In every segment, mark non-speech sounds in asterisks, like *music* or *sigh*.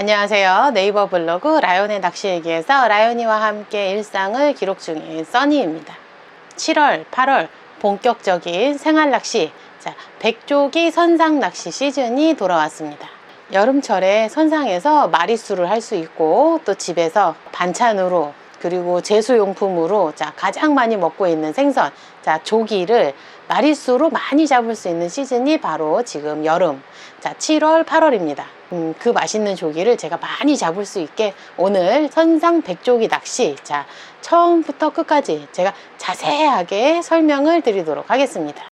안녕하세요. 네이버 블로그 라연의 낚시 얘기에서 라연이와 함께 일상을 기록 중인 써니입니다. 7월, 8월 본격적인 생활 낚시, 자, 백조기 선상 낚시 시즌이 돌아왔습니다. 여름철에 선상에서 마리수를 할 수 있고 또 집에서 반찬으로 그리고 제수용품으로 자, 가장 많이 먹고 있는 생선, 자, 조기를 마리수로 많이 잡을 수 있는 시즌이 바로 지금 여름, 자, 7월, 8월입니다. 음, 그 맛있는 조기를 제가 많이 잡을 수 있게 오늘 선상 백조기 낚시, 자, 처음부터 끝까지 제가 자세하게 설명을 드리도록 하겠습니다.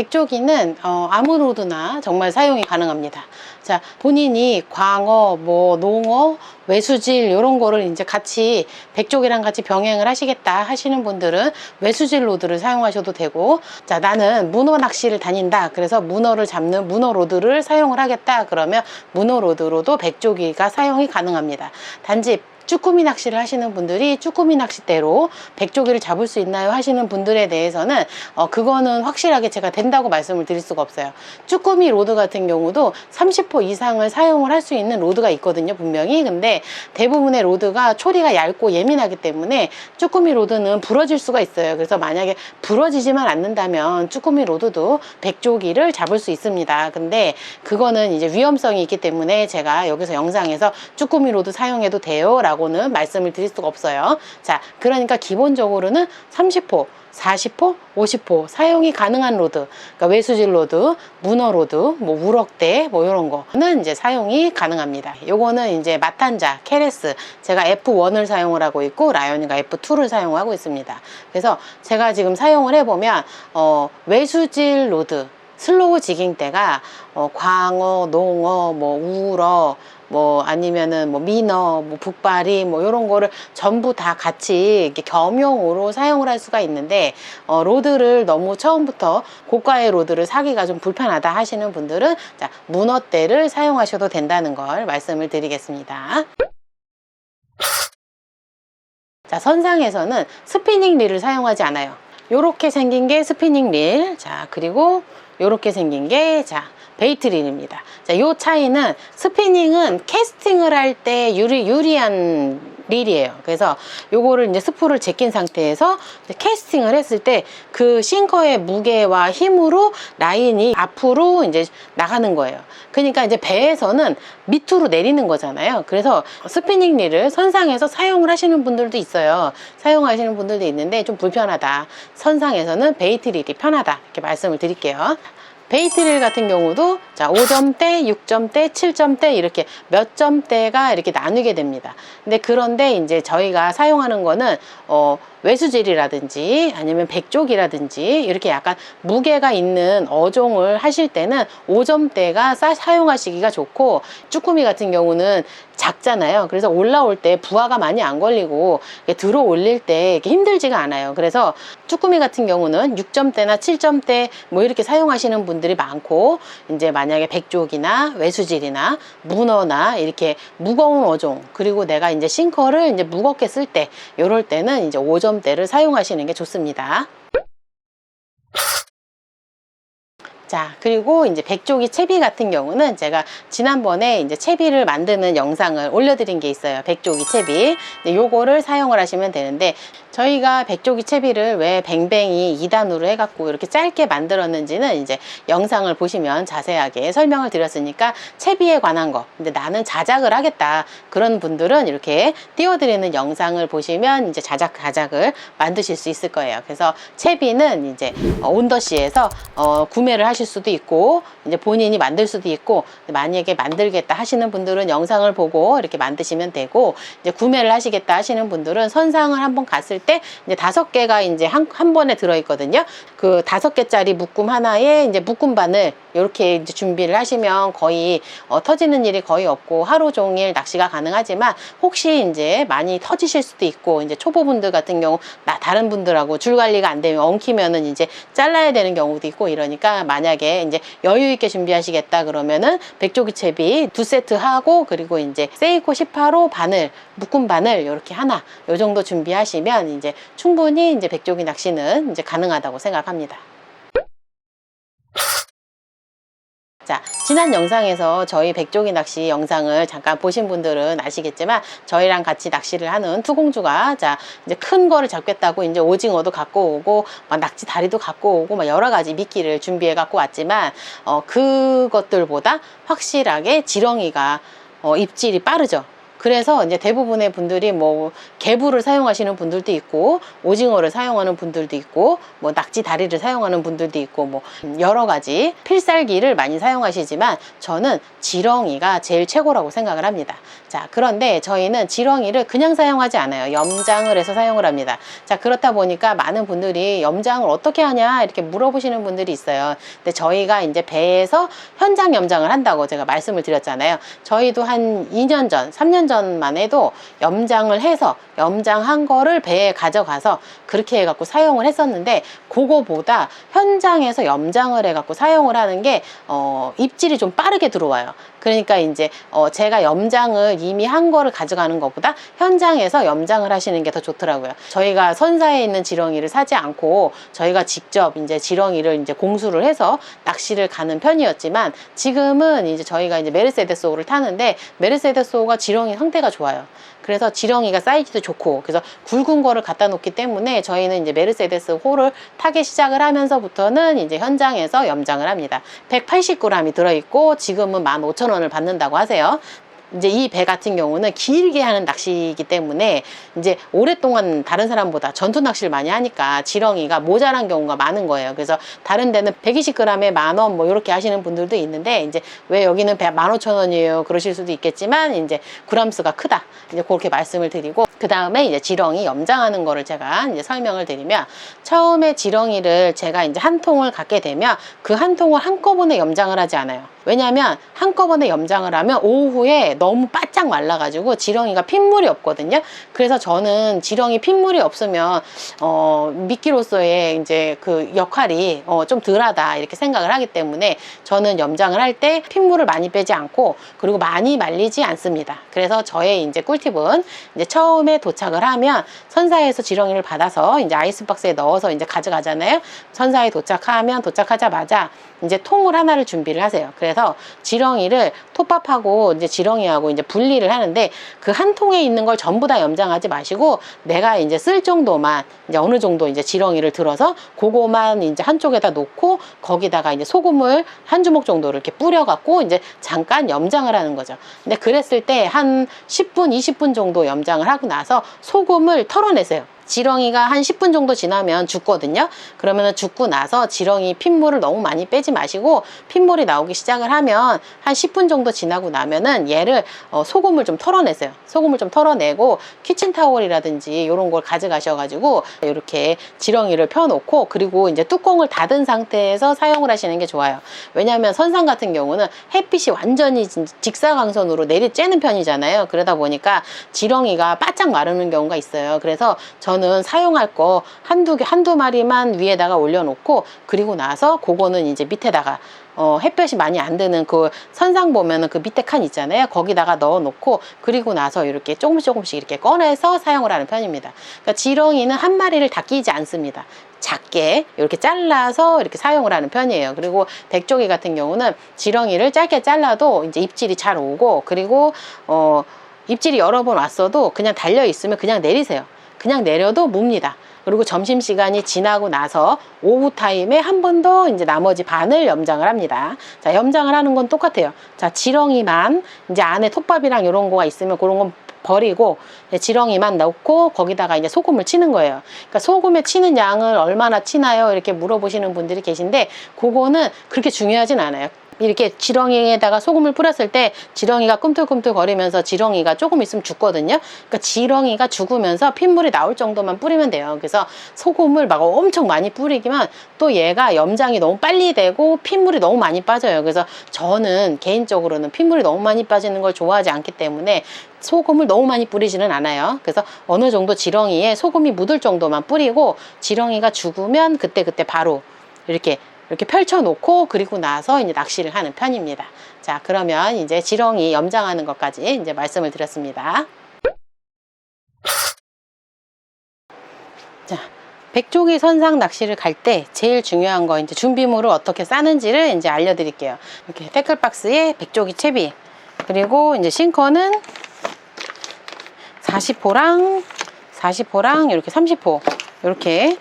백조기는 어, 아무 로드나 정말 사용이 가능합니다. 자, 본인이 광어, 뭐 농어, 외수질 이런 거를 이제 같이 백조기랑 같이 병행을 하시겠다 하시는 분들은 외수질 로드를 사용하셔도 되고, 자, 나는 문어 낚시를 다닌다. 그래서 문어를 잡는 문어 로드를 사용을 하겠다. 그러면 문어 로드로도 백조기가 사용이 가능합니다. 단지 쭈꾸미 낚시를 하시는 분들이 쭈꾸미 낚싯대로 백조기를 잡을 수 있나요 하시는 분들에 대해서는 어, 그거는 확실하게 제가 된다고 말씀을 드릴 수가 없어요. 쭈꾸미 로드 같은 경우도 30호 이상을 사용을 할 수 있는 로드가 있거든요, 분명히. 근데 대부분의 로드가 초리가 얇고 예민하기 때문에 쭈꾸미 로드는 부러질 수가 있어요. 그래서 만약에 부러지지만 않는다면 쭈꾸미 로드도 백조기를 잡을 수 있습니다. 근데 그거는 이제 위험성이 있기 때문에 제가 여기서 영상에서 쭈꾸미 로드 사용해도 돼요 라고 는 말씀을 드릴 수가 없어요. 자, 그러니까 기본적으로는 30호 40호, 50호 사용이 가능한 로드, 그러니까 외수질 로드, 문어 로드, 뭐 우럭대 뭐 이런 거는 이제 사용이 가능합니다. 요거는 이제 마탄자, 케레스 제가 F1을 사용을 하고 있고 라이언이가 F2를 사용하고 있습니다. 그래서 제가 지금 사용을 해보면 어, 외수질 로드 슬로우 지깅 때가 어, 광어, 농어, 뭐 우러, 뭐 아니면은 뭐 민어, 뭐 북발이 뭐 이런 거를 전부 다 같이 이렇게 겸용으로 사용을 할 수가 있는데 어, 로드를 너무 처음부터 고가의 로드를 사기가 좀 불편하다 하시는 분들은 자, 문어대를 사용하셔도 된다는 걸 말씀을 드리겠습니다. 자, 선상에서는 스피닝 릴을 사용하지 않아요. 요렇게 생긴 게 스피닝 릴. 자, 그리고 요렇게 생긴 게, 자, 베이트 릴입니다. 자, 요 차이는 스피닝은 캐스팅을 할 때 유리, 유리한 릴이에요. 그래서 요거를 이제 스프를 제낀 상태에서 캐스팅을 했을 때 그 싱커의 무게와 힘으로 라인이 앞으로 이제 나가는 거예요. 그러니까 이제 배에서는 밑으로 내리는 거잖아요. 그래서 스피닝 릴을 선상에서 사용을 하시는 분들도 있어요. 사용하시는 분들도 있는데 좀 불편하다. 선상에서는 베이트 릴이 편하다. 이렇게 말씀을 드릴게요. 베이트릴 같은 경우도 자 5점대, 6점대, 7점대 이렇게 몇 점대가 이렇게 나누게 됩니다. 근데 그런데 이제 저희가 사용하는 거는 어 외수질이라든지 아니면 백족이라든지 이렇게 약간 무게가 있는 어종을 하실 때는 5점대가 사용하시기가 좋고 쭈꾸미 같은 경우는 작잖아요. 그래서 올라올 때 부하가 많이 안 걸리고 들어 올릴 때 이렇게 힘들지가 않아요. 그래서 쭈꾸미 같은 경우는 6점대나 7점대 뭐 이렇게 사용하시는 분들이 많고 이제 만약에 백족이나 외수질이나 문어나 이렇게 무거운 어종 그리고 내가 이제 싱커를 이제 무겁게 쓸 때 이럴 때는 이제 5점 대를 사용하시는 게 좋습니다. 자, 그리고 이제 백조기 채비 같은 경우는 제가 지난번에 이제 채비를 만드는 영상을 올려드린 게 있어요. 백조기 채비. 네, 요거를 사용을 하시면 되는데, 저희가 백조기 채비를 왜 뱅뱅이 2단으로 해갖고 이렇게 짧게 만들었는지는 이제 영상을 보시면 자세하게 설명을 드렸으니까 채비에 관한 거. 근데 나는 자작을 하겠다. 그런 분들은 이렇게 띄워드리는 영상을 보시면 이제 자작, 자작을 만드실 수 있을 거예요. 그래서 채비는 이제 온더시에서 어, 구매를 하실 수도 있고, 이제 본인이 만들 수도 있고, 만약에 만들겠다 하시는 분들은 영상을 보고 이렇게 만드시면 되고, 이제 구매를 하시겠다 하시는 분들은 선상을 한번 갔을 때 이제 다섯 개가 이제 한, 한 번에 들어있거든요. 그 다섯 개짜리 묶음 하나에 이제 묶음 바늘 이렇게 이제 준비를 하시면 거의 어, 터지는 일이 거의 없고 하루 종일 낚시가 가능하지만 혹시 이제 많이 터지실 수도 있고 이제 초보분들 같은 경우 나 다른 분들하고 줄 관리가 안 되면 엉키면은 이제 잘라야 되는 경우도 있고 이러니까 만약에 이제 여유 있게 준비하시겠다 그러면은 백조기 채비 두 세트 하고 그리고 이제 세이코 18호 바늘 묶음 바늘 이렇게 하나 요 정도 준비하시면 저는 이제 충분히 이제 백조기 낚시는 이제 가능하다고 생각합니다. 자, 지난 영상에서 저희 백조기 낚시 영상을 잠깐 보신 분들은 아시겠지만 저희랑 같이 낚시를 하는 투공주가 자, 이제 큰 거를 잡겠다고 이제 오징어도 갖고 오고 막 낙지 다리도 갖고 오고 막 여러 가지 미끼를 준비해 갖고 왔지만 어, 그것들보다 확실하게 지렁이가 어, 입질이 빠르죠. 그래서 이제 대부분의 분들이 뭐 개부를 사용하시는 분들도 있고 오징어를 사용하는 분들도 있고 뭐 낙지 다리를 사용하는 분들도 있고 뭐 여러 가지 필살기를 많이 사용하시지만 저는 지렁이가 제일 최고라고 생각을 합니다. 자, 그런데 저희는 지렁이를 그냥 사용하지 않아요. 염장을 해서 사용을 합니다. 자, 그렇다 보니까 많은 분들이 염장을 어떻게 하냐 이렇게 물어보시는 분들이 있어요. 근데 저희가 이제 배에서 현장 염장을 한다고 제가 말씀을 드렸잖아요. 저희도 한 2년 전, 3년 전만 해도 염장을 해서 염장한 거를 배에 가져가서 그렇게 해갖고 사용을 했었는데 그거보다 현장에서 염장을 해갖고 사용을 하는 게 어, 입질이 좀 빠르게 들어와요. 그러니까 이제 어, 제가 염장을 이미 한 거를 가져가는 것보다 현장에서 염장을 하시는 게 더 좋더라고요. 저희가 선사에 있는 지렁이를 사지 않고 저희가 직접 이제 지렁이를 이제 공수를 해서 낚시를 가는 편이었지만 지금은 이제 저희가 이제 메르세데스 호를 타는데 메르세데스 호가 지렁이 상태가 좋아요. 그래서 지렁이가 사이즈도 좋고 그래서 굵은 거를 갖다 놓기 때문에 저희는 이제 메르세데스 호를 타기 시작을 하면서부터는 이제 현장에서 염장을 합니다. 180g이 들어있고 지금은 15,000원을 받는다고 하세요. 이제 이 배 같은 경우는 길게 하는 낚시이기 때문에 이제 오랫동안 다른 사람보다 전투 낚시를 많이 하니까 지렁이가 모자란 경우가 많은 거예요. 그래서 다른 데는 120g에 만 원 뭐 이렇게 하시는 분들도 있는데 이제 왜 여기는 15,000원이에요 그러실 수도 있겠지만 이제 그람수가 크다. 이제 그렇게 말씀을 드리고 그 다음에 이제 지렁이 염장하는 거를 제가 이제 설명을 드리면 처음에 지렁이를 제가 이제 한 통을 갖게 되면 그 한 통을 한꺼번에 염장을 하지 않아요. 왜냐하면 한꺼번에 염장을 하면 오후에 너무 바짝 말라가지고 지렁이가 핏물이 없거든요. 그래서 저는 지렁이 핏물이 없으면 어, 미끼로서의 이제 그 역할이 어, 좀 덜하다 이렇게 생각을 하기 때문에 저는 염장을 할 때 핏물을 많이 빼지 않고 그리고 많이 말리지 않습니다. 그래서 저의 이제 꿀팁은 이제 처음에 도착을 하면 선사에서 지렁이를 받아서 이제 아이스박스에 넣어서 이제 가져가잖아요. 선사에 도착하면 도착하자마자 이제 통을 하나를 준비를 하세요. 그래서 지렁이를 톱밥하고 이제 지렁이하고 이제 분리를 하는데 그 한 통에 있는 걸 전부 다 염장하지 마시고 내가 이제 쓸 정도만 이제 어느 정도 이제 지렁이를 들어서 그거만 이제 한쪽에다 놓고 거기다가 이제 소금을 한 주먹 정도를 이렇게 뿌려갖고 이제 잠깐 염장을 하는 거죠. 근데 그랬을 때 한 10분, 20분 정도 염장을 하고 나서 소금을 털어내세요. 지렁이가 한 10분 정도 지나면 죽거든요. 그러면 죽고 나서 지렁이 핏물을 너무 많이 빼지 마시고 핏물이 나오기 시작을 하면 한 10분 정도 지나고 나면은 얘를 어, 소금을 좀 털어내세요. 소금을 좀 털어내고 키친타올이라든지 이런 걸 가져가셔가지고 이렇게 지렁이를 펴놓고 그리고 이제 뚜껑을 닫은 상태에서 사용을 하시는 게 좋아요. 왜냐하면 선상 같은 경우는 햇빛이 완전히 진- 직사광선으로 내리쬐는 편이잖아요. 그러다 보니까 지렁이가 바짝 마르는 경우가 있어요. 그래서 저는 사용할 거 한두 개, 한두 마리만 위에다가 올려놓고 그리고 나서 그거는 이제 밑에다가 어, 햇볕이 많이 안 드는 그 선상 보면은 그 밑에 칸 있잖아요. 거기다가 넣어 놓고 그리고 나서 이렇게 조금씩 조금씩 이렇게 꺼내서 사용을 하는 편입니다. 그러니까 지렁이는 한 마리를 다 끼지 않습니다. 작게 이렇게 잘라서 이렇게 사용을 하는 편이에요. 그리고 백조기 같은 경우는 지렁이를 짧게 잘라도 이제 입질이 잘 오고 그리고 어, 입질이 여러 번 왔어도 그냥 달려 있으면 그냥 내리세요. 그냥 내려도 묵니다. 그리고 점심시간이 지나고 나서 오후 타임에 한 번 더 이제 나머지 반을 염장을 합니다. 자, 염장을 하는 건 똑같아요. 자, 지렁이만 이제 안에 톱밥이랑 이런 거가 있으면 그런 건 버리고 지렁이만 넣고 거기다가 이제 소금을 치는 거예요. 그러니까 소금에 치는 양을 얼마나 치나요? 이렇게 물어보시는 분들이 계신데 그거는 그렇게 중요하진 않아요. 이렇게 지렁이에다가 소금을 뿌렸을 때 지렁이가 꿈틀꿈틀 거리면서 지렁이가 조금 있으면 죽거든요. 그러니까 지렁이가 죽으면서 핏물이 나올 정도만 뿌리면 돼요. 그래서 소금을 막 엄청 많이 뿌리기만 또 얘가 염장이 너무 빨리 되고 핏물이 너무 많이 빠져요. 그래서 저는 개인적으로는 핏물이 너무 많이 빠지는 걸 좋아하지 않기 때문에 소금을 너무 많이 뿌리지는 않아요. 그래서 어느 정도 지렁이에 소금이 묻을 정도만 뿌리고 지렁이가 죽으면 그때그때 바로 이렇게 이렇게 펼쳐놓고 그리고 나서 이제 낚시를 하는 편입니다. 자, 그러면 이제 지렁이 염장하는 것까지 이제 말씀을 드렸습니다. 백조기 선상 낚시를 갈 때 제일 중요한 거 이제 준비물을 어떻게 싸는지를 이제 알려드릴게요. 이렇게 태클 박스에 백조기 채비 그리고 이제 싱커는 40호랑 40호랑 이렇게 30호 이렇게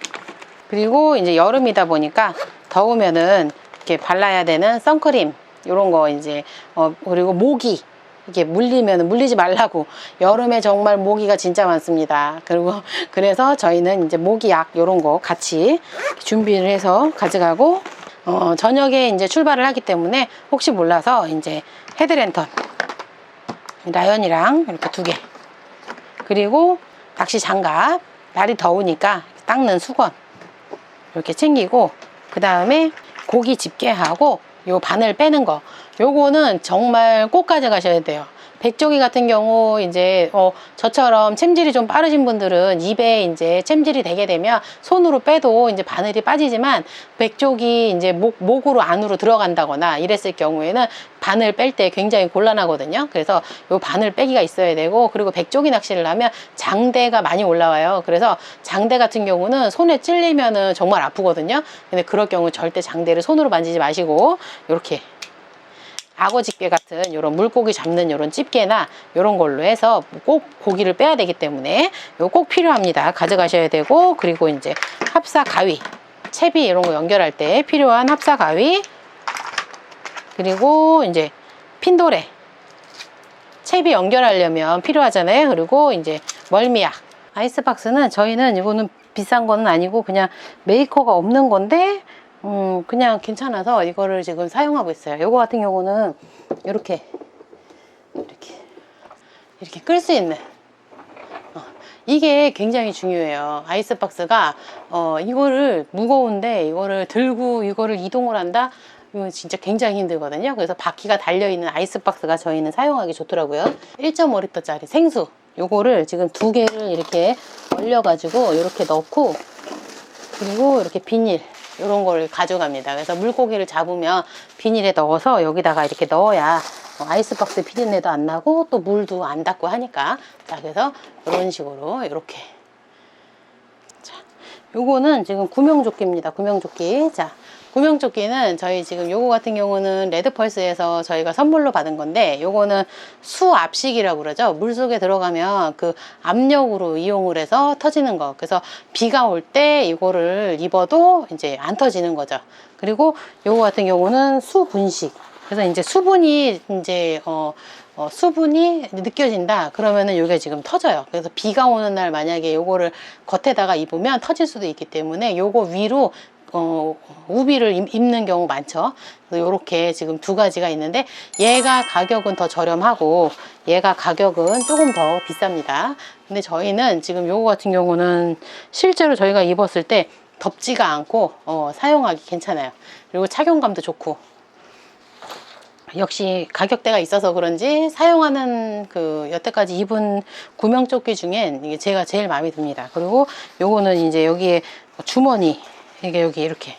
그리고 이제 여름이다 보니까 더우면은 이렇게 발라야 되는 선크림 이런 거 이제 어 그리고 모기 이렇게 물리면 물리지 말라고 여름에 정말 모기가 진짜 많습니다. 그리고 *laughs* 그래서 저희는 이제 모기약 이런 거 같이 준비를 해서 가져가고 어 저녁에 이제 출발을 하기 때문에 혹시 몰라서 이제 헤드랜턴 라연이랑 이렇게 두 개. 그리고 낚시 장갑. 날이 더우니까 닦는 수건. 이렇게 챙기고, 그 다음에 고기 집게하고 요 바늘 빼는 거. 요거는 정말 꼭 가져가셔야 돼요. 백조기 같은 경우 이제 어 저처럼 챔질이 좀 빠르신 분들은 입에 이제 챔질이 되게 되면 손으로 빼도 이제 바늘이 빠지지만 백조기 이제 목 목으로 안으로 들어간다거나 이랬을 경우에는 바늘 뺄 때 굉장히 곤란하거든요. 그래서 요 바늘 빼기가 있어야 되고 그리고 백조기 낚시를 하면 장대가 많이 올라와요. 그래서 장대 같은 경우는 손에 찔리면은 정말 아프거든요. 근데 그럴 경우 절대 장대를 손으로 만지지 마시고 이렇게 악어 집게 같은 이런 물고기 잡는 이런 집게나 이런 걸로 해서 꼭 고기를 빼야 되기 때문에 이거 꼭 필요합니다. 가져가셔야 되고 그리고 이제 합사 가위, 채비 이런 거 연결할 때 필요한 합사 가위 그리고 이제 핀도레 채비 연결하려면 필요하잖아요. 그리고 이제 멀미약 아이스박스는 저희는 이거는 비싼 거는 아니고 그냥 메이커가 없는 건데 음, 그냥 괜찮아서 이거를 지금 사용하고 있어요. 요거 같은 경우는 이렇게, 이렇게, 이렇게 끌 수 있는. 어, 이게 굉장히 중요해요. 아이스박스가, 어, 이거를 무거운데 이거를 들고 이거를 이동을 한다? 이거 진짜 굉장히 힘들거든요. 그래서 바퀴가 달려있는 아이스박스가 저희는 사용하기 좋더라고요. 1.5리터짜리 생수. 요거를 지금 두 개를 이렇게 얼려가지고 이렇게 넣고 그리고 이렇게 비닐 이런 걸 가져갑니다. 그래서 물고기를 잡으면 비닐에 넣어서 여기다가 이렇게 넣어야 어, 아이스박스 비린내도 안 나고 또 물도 안 닿고 하니까 자 그래서 이런 식으로 이렇게 자 요거는 지금 구명조끼입니다. 구명조끼 자 구명조끼는 저희 지금 요거 같은 경우는 레드펄스에서 저희가 선물로 받은 건데 요거는 수압식이라고 그러죠. 물 속에 들어가면 그 압력으로 이용을 해서 터지는 거. 그래서 비가 올 때 이거를 입어도 이제 안 터지는 거죠. 그리고 요거 같은 경우는 수분식. 그래서 이제 수분이 이제 어, 어, 수분이 느껴진다 그러면은 이게 지금 터져요 그래서 비가 오는 날 만약에 요거를 겉에다가 입으면 터질 수도 있기 때문에 요거 위로 어, 우비를 입- 입는 경우 많죠. 이렇게 지금 두 가지가 있는데 얘가 가격은 더 저렴하고 얘가 가격은 조금 더 비쌉니다. 근데 저희는 지금 요거 같은 경우는 실제로 저희가 입었을 때 덥지가 않고 어, 사용하기 괜찮아요. 그리고 착용감도 좋고 역시 가격대가 있어서 그런지 사용하는 그 여태까지 입은 구명조끼 중엔 이게 제가 제일 마음에 듭니다. 그리고 요거는 이제 여기에 주머니 이게 여기 이렇게.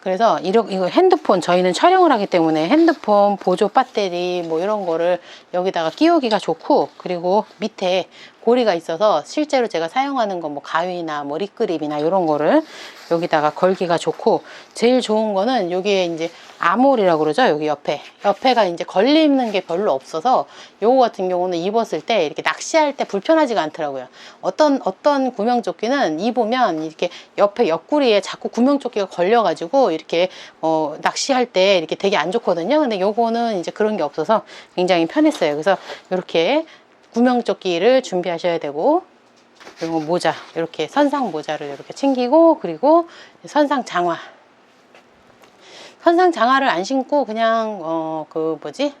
그래서 이러, 이거 핸드폰 저희는 촬영을 하기 때문에 핸드폰 보조 배터리 뭐 이런 거를 여기다가 끼우기가 좋고 그리고 밑에 고리가 있어서 실제로 제가 사용하는 거뭐 가위나 뭐 립그립이나 이런 거를 여기다가 걸기가 좋고 제일 좋은 거는 여기에 이제 아몰이라고 그러죠? 여기 옆에. 옆에가 이제 걸리는 게 별로 없어서 요거 같은 경우는 입었을 때 이렇게 낚시할 때 불편하지가 않더라고요. 어떤 어떤 구명조끼는 입으면 이렇게 옆에 옆구리에 자꾸 구명조끼가 걸려 가지고 이렇게 어 낚시할 때 이렇게 되게 안 좋거든요. 근데 요거는 이제 그런 게 없어서 굉장히 편했어요. 그래서 이렇게 구명조끼를 준비하셔야 되고 그리고 모자 이렇게 선상 모자를 이렇게 챙기고 그리고 선상 장화. 선상 장화를 안 신고 그냥 어 그 뭐지?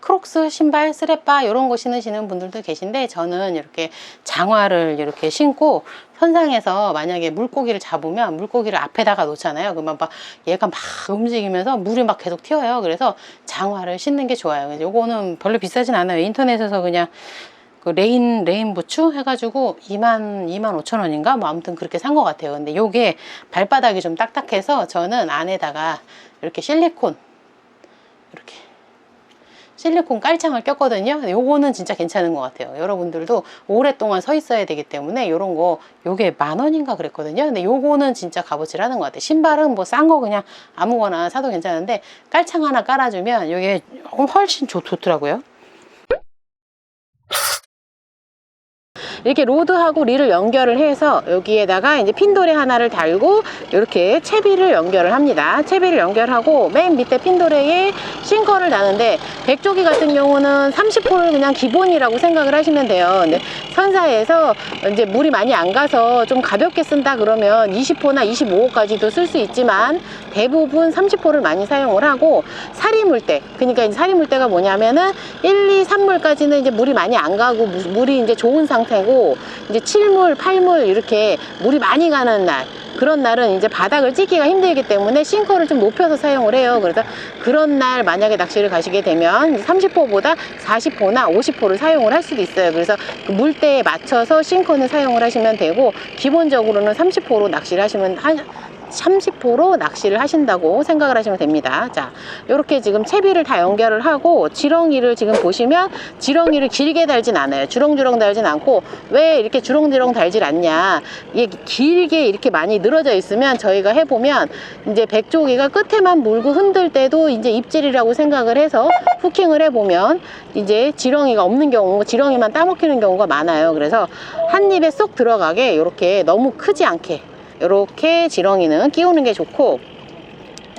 크록스 신발 스레빠 이런 거 신으시는 분들도 계신데 저는 이렇게 장화를 이렇게 신고 선상에서 만약에 물고기를 잡으면 물고기를 앞에다가 놓잖아요. 그러면 막 얘가 막 움직이면서 물이 막 계속 튀어요. 그래서 장화를 신는 게 좋아요. 요거는 별로 비싸진 않아요. 인터넷에서 그냥 그 레인 레인 부츠 해가지고 2만 2만 5천 원인가 뭐 아무튼 그렇게 산 것 같아요. 근데 요게 발바닥이 좀 딱딱해서 저는 안에다가 이렇게 실리콘 이렇게 실리콘 깔창을 꼈거든요. 요거는 진짜 괜찮은 것 같아요. 여러분들도 오랫동안 서 있어야 되기 때문에 요런 거 요게 만 원인가 그랬거든요. 근데 요거는 진짜 값어치를 하는 것 같아요. 신발은 뭐 싼 거 그냥 아무거나 사도 괜찮은데 깔창 하나 깔아주면 요게 훨씬 좋, 좋더라고요. 이렇게 로드하고 릴을 연결을 해서 여기에다가 이제 핀도레 하나를 달고 이렇게 채비를 연결을 합니다. 채비를 연결하고 맨 밑에 핀도레에 싱커를 다는데 백조기 같은 경우는 30호를 그냥 기본이라고 생각을 하시면 돼요. 근데 선사에서 이제 물이 많이 안 가서 좀 가볍게 쓴다 그러면 20호나 25호까지도 쓸 수 있지만 대부분 30호를 많이 사용을 하고 사리 물때 그러니까 이제 사리 물때가 뭐냐면은 1, 2, 3물까지는 이제 물이 많이 안 가고 무- 물이 이제 좋은 상태 고 이제 7물, 8물 이렇게 물이 많이 가는 날 그런 날은 이제 바닥을 찍기가 힘들기 때문에 싱커를 좀 높여서 사용을 해요. 그래서 그런 날 만약에 낚시를 가시게 되면 30호보다 40호나 50호를 사용을 할 수도 있어요. 그래서 그 물때에 맞춰서 싱커는 사용을 하시면 되고 기본적으로는 30호로 낚시를 하시면 한 30호로 낚시를 하신다고 생각을 하시면 됩니다. 자, 이렇게 지금 채비를 다 연결을 하고 지렁이를 지금 보시면 지렁이를 길게 달진 않아요. 주렁주렁 달진 않고 왜 이렇게 주렁주렁 달질 않냐. 이게 길게 이렇게 많이 늘어져 있으면 저희가 해보면 이제 백조기가 끝에만 물고 흔들 때도 이제 입질이라고 생각을 해서 후킹을 해보면 이제 지렁이가 없는 경우, 지렁이만 따먹히는 경우가 많아요. 그래서 한 입에 쏙 들어가게 이렇게 너무 크지 않게 이렇게 지렁이는 끼우는 게 좋고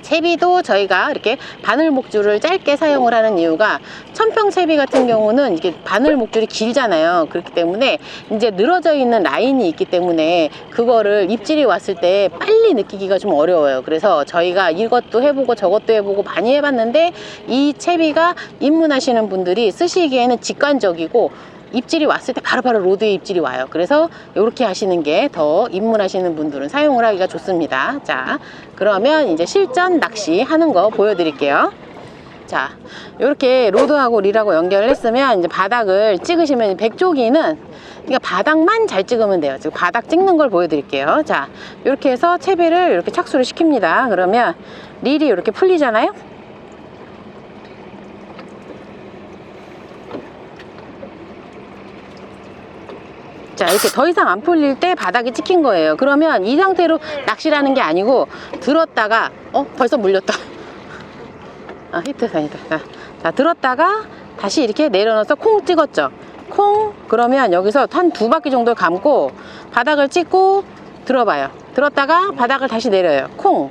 채비도 저희가 이렇게 바늘 목줄을 짧게 사용을 하는 이유가 천평 채비 같은 경우는 이게 바늘 목줄이 길잖아요. 그렇기 때문에 이제 늘어져 있는 라인이 있기 때문에 그거를 입질이 왔을 때 빨리 느끼기가 좀 어려워요. 그래서 저희가 이것도 해보고 저것도 해보고 많이 해봤는데 이 채비가 입문하시는 분들이 쓰시기에는 직관적이고 입질이 왔을 때 바로 바로 로드에 입질이 와요. 그래서 이렇게 하시는 게 더 입문하시는 분들은 사용을 하기가 좋습니다. 자, 그러면 이제 실전 낚시 하는 거 보여드릴게요. 자, 이렇게 로드하고 릴하고 연결을 했으면 이제 바닥을 찍으시면 백조기는 그러니까 바닥만 잘 찍으면 돼요. 지금 바닥 찍는 걸 보여드릴게요. 자, 이렇게 해서 채비를 이렇게 착수를 시킵니다. 그러면 릴이 이렇게 풀리잖아요. 자 이렇게 더 이상 안 풀릴 때 바닥이 찍힌 거예요. 그러면 이 상태로 낚시라는 게 아니고 들었다가 어 벌써 물렸다. *laughs* 아 히트 다니다 자, 자 들었다가 다시 이렇게 내려놔서 콩 찍었죠. 콩 그러면 여기서 한 두 바퀴 정도 감고 바닥을 찍고 들어봐요. 들었다가 바닥을 다시 내려요. 콩.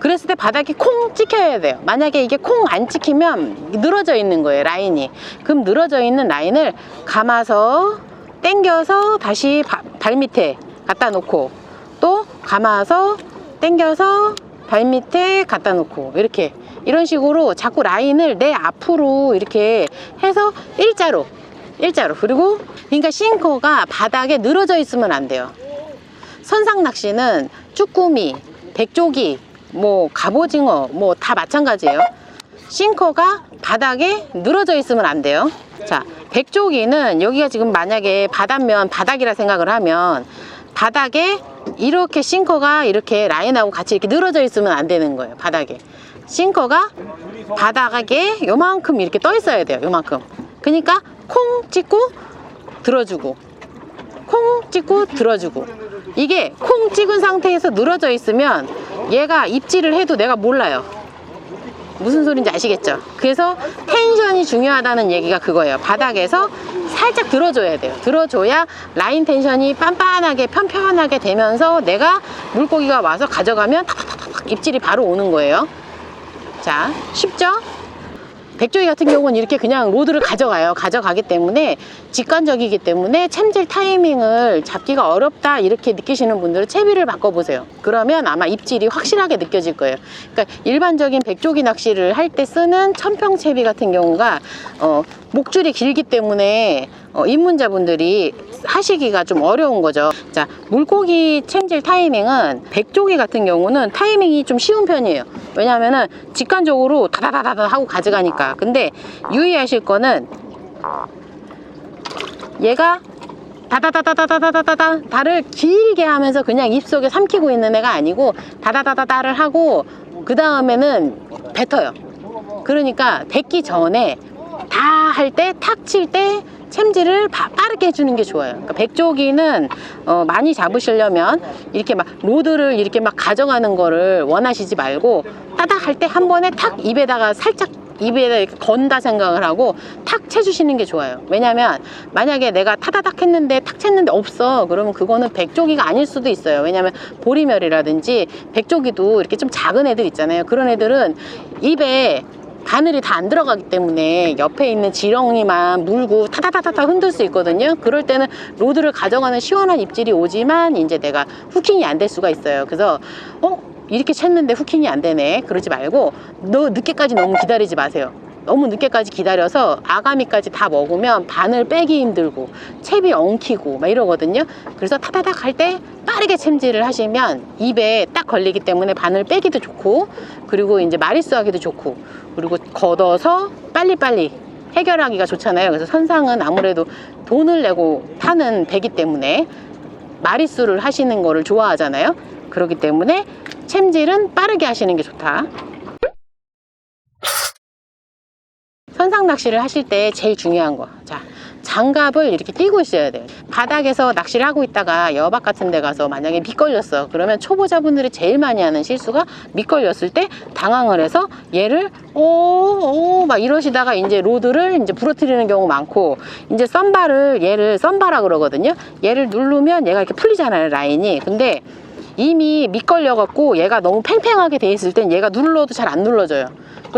그랬을 때 바닥이 콩 찍혀야 돼요. 만약에 이게 콩 안 찍히면 늘어져 있는 거예요, 라인이. 그럼 늘어져 있는 라인을 감아서 당겨서 다시 바- 발 밑에 갖다 놓고 또 감아서 당겨서 발 밑에 갖다 놓고 이렇게 이런 식으로 자꾸 라인을 내 앞으로 이렇게 해서 일자로 일자로 그리고 그러니까 싱커가 바닥에 늘어져 있으면 안 돼요. 선상 낚시는 쭈꾸미, 백조기, 뭐 갑오징어 뭐 다 마찬가지예요. 싱커가 바닥에 늘어져 있으면 안 돼요. 자, 백조기는 여기가 지금 만약에 바닥면 바닥이라 생각을 하면 바닥에 이렇게 싱커가 이렇게 라인하고 같이 이렇게 늘어져 있으면 안 되는 거예요. 바닥에. 싱커가 바닥에 요만큼 이렇게 떠 있어야 돼요. 요만큼. 그러니까 콩 찍고 들어주고 콩 찍고 들어주고 이게 콩 찍은 상태에서 늘어져 있으면 얘가 입질을 해도 내가 몰라요 무슨 소린지 아시겠죠? 그래서 텐션이 중요하다는 얘기가 그거예요 바닥에서 살짝 들어줘야 돼요 들어줘야 라인 텐션이 빤빤하게 편편하게 되면서 내가 물고기가 와서 가져가면 탁탁탁탁 입질이 바로 오는 거예요 자 쉽죠? 백조기 같은 경우는 이렇게 그냥 로드를 가져가요. 가져가기 때문에 직관적이기 때문에 챔질 타이밍을 잡기가 어렵다 이렇게 느끼시는 분들은 채비를 바꿔보세요. 그러면 아마 입질이 확실하게 느껴질 거예요. 그러니까 일반적인 백조기 낚시를 할 때 쓰는 천평 채비 같은 경우가 어, 목줄이 길기 때문에 어, 입문자분들이 하시기가 좀 어려운 거죠. 자, 물고기 챔질 타이밍은 백조기 같은 경우는 타이밍이 좀 쉬운 편이에요. 왜냐하면은 직관적으로 다다다다다 하고 가져가니까. 근데 유의하실 거는 얘가 다다다다다다다다다 다를 길게 하면서 그냥 입속에 삼키고 있는 애가 아니고 다다다다다를 하고 그 다음에는 뱉어요. 그러니까 뱉기 전에 할때 탁 칠때 챔질을 바- 빠르게 해주는 게 좋아요. 그러니까 백조기는 어, 많이 잡으시려면 이렇게 막 로드를 이렇게 막 가져가는 거를 원하시지 말고 따닥 할 때 한 번에 탁 입에다가 살짝 입에다 이렇게 건다 생각을 하고 탁 채주시는 게 좋아요. 왜냐면 만약에 내가 타다닥 했는데 탁 챘는데 없어. 그러면 그거는 백조기가 아닐 수도 있어요. 왜냐면 보리멸이라든지 백조기도 이렇게 좀 작은 애들 있잖아요. 그런 애들은 입에 바늘이 다 안 들어가기 때문에 옆에 있는 지렁이만 물고 타다다다다 흔들 수 있거든요. 그럴 때는 로드를 가져가는 시원한 입질이 오지만 이제 내가 후킹이 안 될 수가 있어요. 그래서 어 이렇게 챘는데 후킹이 안 되네. 그러지 말고 너 늦게까지 너무 기다리지 마세요. 너무 늦게까지 기다려서 아가미까지 다 먹으면 바늘 빼기 힘들고 채비 엉키고 막 이러거든요. 그래서 타다닥 할 때 빠르게 챔질을 하시면 입에 딱 걸리기 때문에 바늘 빼기도 좋고 그리고 이제 마리수 하기도 좋고 그리고 걷어서 빨리빨리 해결하기가 좋잖아요. 그래서 선상은 아무래도 돈을 내고 타는 배기 때문에 마리수를 하시는 거를 좋아하잖아요. 그렇기 때문에 챔질은 빠르게 하시는 게 좋다. 선상 낚시를 하실 때 제일 중요한 거. 자, 장갑을 이렇게 끼고 있어야 돼요. 바닥에서 낚시를 하고 있다가 여박 같은 데 가서 만약에 미끌렸어. 그러면 초보자분들이 제일 많이 하는 실수가 미끌렸을 때 당황을 해서 얘를 오, 오, 막 이러시다가 이제 로드를 이제 부러뜨리는 경우 많고 이제 썬바를 얘를 썬바라 그러거든요. 얘를 누르면 얘가 이렇게 풀리잖아요, 라인이. 근데 이미 미끌려 갖고 얘가 너무 팽팽하게 돼 있을 땐 얘가 눌러도 잘 안 눌러져요.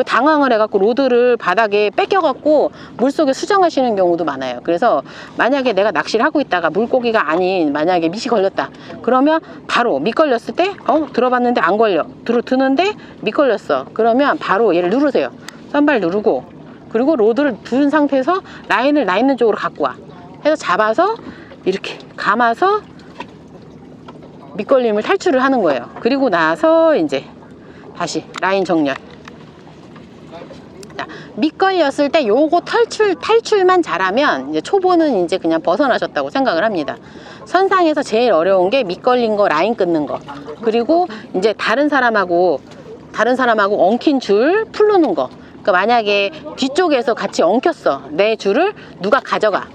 그 당황을 해갖고 로드를 바닥에 뺏겨갖고 물속에 수정하시는 경우도 많아요. 그래서 만약에 내가 낚시를 하고 있다가 물고기가 아닌 만약에 밑이 걸렸다. 그러면 바로 밑 걸렸을 때, 어, 들어봤는데 안 걸려. 들어, 드는데 밑 걸렸어. 그러면 바로 얘를 누르세요. 선발 누르고, 그리고 로드를 둔 상태에서 라인을 나 있는 쪽으로 갖고 와. 해서 잡아서 이렇게 감아서 밑걸림을 탈출을 하는 거예요. 그리고 나서 이제 다시 라인 정렬. 자, 밑걸렸을 때 요거 탈출, 탈출만 잘하면 이제 초보는 이제 그냥 벗어나셨다고 생각을 합니다. 선상에서 제일 어려운 게 밑걸린 거 라인 끊는 거. 그리고 이제 다른 사람하고, 다른 사람하고 엉킨 줄 풀르는 거. 그러니까 만약에 뒤쪽에서 같이 엉켰어. 내 줄을 누가 가져가.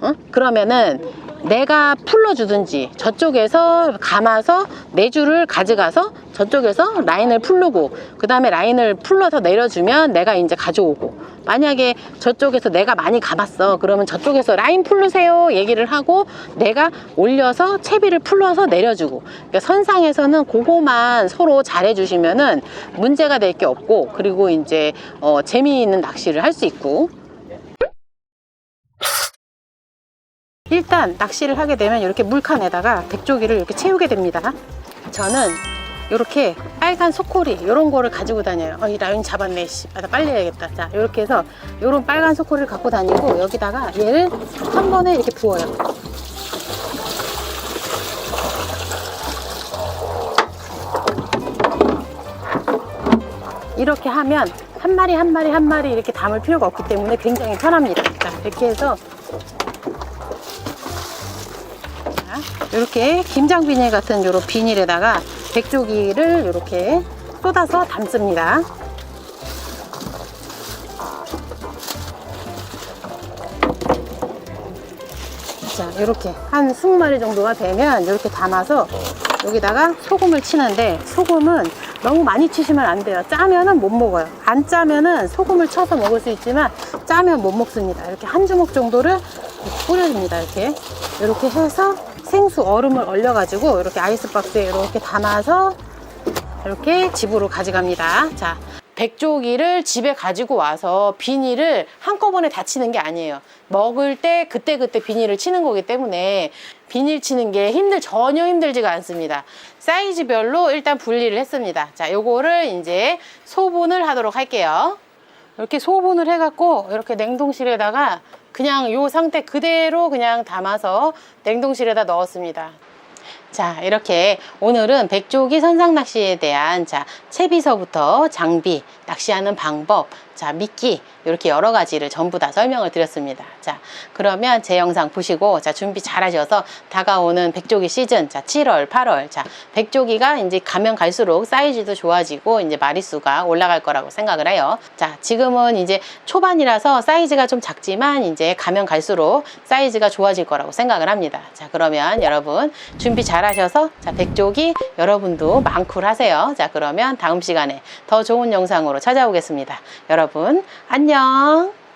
어? 그러면은 내가 풀러주든지 저쪽에서 감아서 내 줄을 가져가서 저쪽에서 라인을 풀르고 그 다음에 라인을 풀러서 내려주면 내가 이제 가져오고. 만약에 저쪽에서 내가 많이 감았어. 그러면 저쪽에서 라인 풀르세요 얘기를 하고 내가 올려서 채비를 풀러서 내려주고. 그러니까 선상에서는 그거만 서로 잘해주시면은 문제가 될 게 없고 그리고 이제 어, 재미있는 낚시를 할 수 있고 일단 낚시를 하게 되면 이렇게 물칸에다가 백조기를 이렇게 채우게 됩니다. 저는 이렇게 빨간 소코리 이런 거를 가지고 다녀요. 어, 이 라인 잡았네. 씨, 아, 나 빨리 해야겠다. 자, 이렇게 해서 이런 빨간 소코리를 갖고 다니고 여기다가 얘를 한 번에 이렇게 부어요. 이렇게 하면 한 마리 한 마리 한 마리 이렇게 담을 필요가 없기 때문에 굉장히 편합니다. 자, 이렇게 해서 이렇게 김장 비닐 같은 요런 비닐에다가 백조기를 이렇게 쏟아서 담습니다. 자, 이렇게 한 20마리 정도가 되면 이렇게 담아서 여기다가 소금을 치는데 소금은 너무 많이 치시면 안 돼요. 짜면은 못 먹어요. 안 짜면은 소금을 쳐서 먹을 수 있지만 짜면 못 먹습니다. 이렇게 한 주먹 정도를 뿌려줍니다. 이렇게 이렇게 해서 생수 얼음을 얼려가지고 이렇게 아이스박스에 이렇게 담아서 이렇게 집으로 가져갑니다. 자, 백조기를 집에 가지고 와서 비닐을 한꺼번에 다 치는 게 아니에요. 먹을 때 그때그때 비닐을 치는 거기 때문에 비닐 치는 게 힘들, 전혀 힘들지가 않습니다. 사이즈별로 일단 분리를 했습니다. 자, 요거를 이제 소분을 하도록 할게요. 이렇게 소분을 해갖고 이렇게 냉동실에다가 그냥 요 상태 그대로 그냥 담아서 냉동실에다 넣었습니다. 자, 이렇게 오늘은 백조기 선상 낚시에 대한 자, 채비서부터 장비, 낚시하는 방법, 자, 미끼 이렇게 여러 가지를 전부 다 설명을 드렸습니다. 자, 그러면 제 영상 보시고 자, 준비 잘 하셔서 다가오는 백조기 시즌 자, 7월, 8월 자, 백조기가 이제 가면 갈수록 사이즈도 좋아지고 이제 마리수가 올라갈 거라고 생각을 해요. 자, 지금은 이제 초반이라서 사이즈가 좀 작지만 이제 가면 갈수록 사이즈가 좋아질 거라고 생각을 합니다. 자, 그러면 여러분 준비 잘 하셔서 자, 백조기 여러분도 많쿨 하세요. 자, 그러면 다음 시간에 더 좋은 영상으로 찾아오겠습니다. 여러분, 안녕!